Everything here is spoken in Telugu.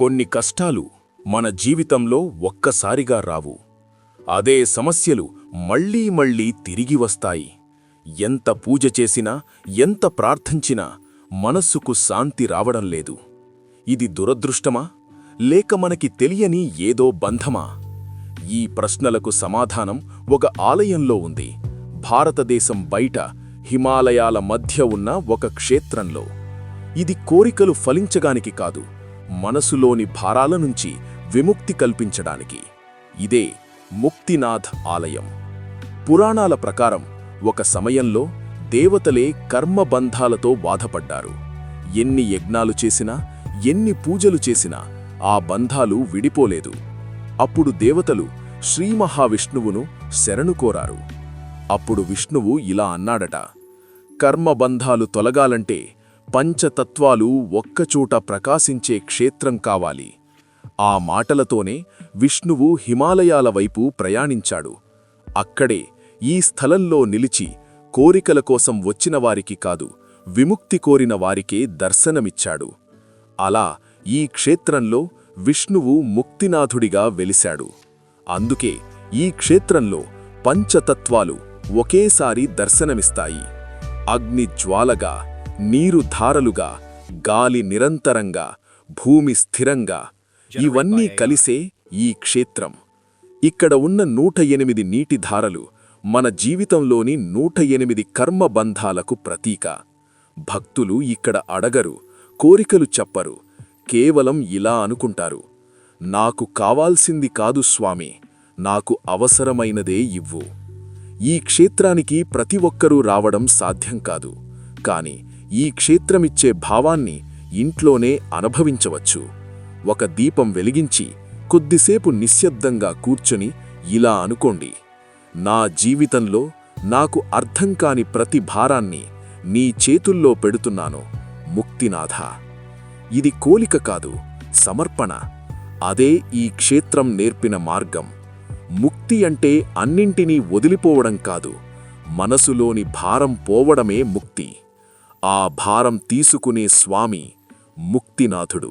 కొన్ని కష్టాలు మన జీవితంలో ఒక్కసారిగా రావు. అదే సమస్యలు మళ్ళీ మళ్ళీ తిరిగి వస్తాయి. ఎంత పూజ చేసినా ఎంత ప్రార్థించినా మనస్సుకు శాంతి రావడం లేదు. ఇది దురదృష్టమా? లేక మనకి తెలియని ఏదో బంధమా? ఈ ప్రశ్నలకు సమాధానం ఒక ఆలయంలో ఉంది. భారతదేశం బయట హిమాలయాల మధ్య ఉన్న ఒక క్షేత్రంలో. ఇది కోరికలు ఫలించగానికి కాదు మనసులోని భారాల నుంచి విముక్తి కల్పించడానికి. ఇదే ముక్తినాథ్ ఆలయం. పురాణాల ప్రకారం ఒక సమయంలో దేవతలే కర్మబంధాలతో బాధపడ్డారు ఎన్ని యజ్ఞాలు చేసినా ఎన్ని పూజలు చేసినా ఆ బంధాలు విడిపోలేదు. అప్పుడు దేవతలు శ్రీ మహావిష్ణువును శరణు కోరారు. అప్పుడు విష్ణువు ఇలా అన్నాడట కర్మబంధాలు తొలగాలంటే పంచతత్వాలు ఒక్కచోట ప్రకాశించే క్షేత్రం కావాలి. ఆ మాటలతోనే విష్ణువు హిమాలయాల వైపు ప్రయాణించాడు. అక్కడే ఈ స్థలంలో నిలిచి కోరికల కోసం వచ్చిన వారికి కాదు విముక్తి కోరిన వారికే దర్శనమిచ్చాడు. అలా ఈ క్షేత్రంలో విష్ణువు ముక్తినాథుడిగా వెలిశాడు. అందుకే ఈ క్షేత్రంలో పంచతత్వాలు ఒకేసారి దర్శనమిస్తాయి. అగ్ని జ్వాలగా నీరు ధారలుగా గాలి నిరంతరంగా భూమి స్థిరంగా. ఇవన్నీ కలిసే ఈ క్షేత్రం. ఇక్కడ ఉన్న నూట ఎనిమిది నీటి ధారలు మన జీవితంలోని నూట ఎనిమిది కర్మబంధాలకు ప్రతీక. భక్తులు ఇక్కడ అడగరు కోరికలు చెప్పరు కేవలం ఇలా అనుకుంటారు. నాకు కావాల్సింది కాదు స్వామి నాకు అవసరమైనదే ఇవ్వు. ఈ క్షేత్రానికి ప్రతి ఒక్కరూ రావడం సాధ్యం కాదు. కాని ఈ క్షేత్రమిచ్చే భావాన్ని ఇంట్లోనే అనుభవించవచ్చు. ఒక దీపం వెలిగించి కొద్దిసేపు నిశ్శబ్దంగా కూర్చొని ఇలా అనుకోండి. నా జీవితంలో నాకు అర్థం కాని ప్రతి భారాన్ని నీ చేతుల్లో పెడుతున్నాను. ముక్తినాథ! ఇది కోలిక కాదు సమర్పణ. అదే ఈ క్షేత్రం నేర్పిన మార్గం. ముక్తి అంటే అన్నింటినీ వదిలిపోవడం కాదు. మనసులోని భారం పోవడమే ముక్తి. ఆ భారం తీసుకునే స్వామి ముక్తినాథుడు.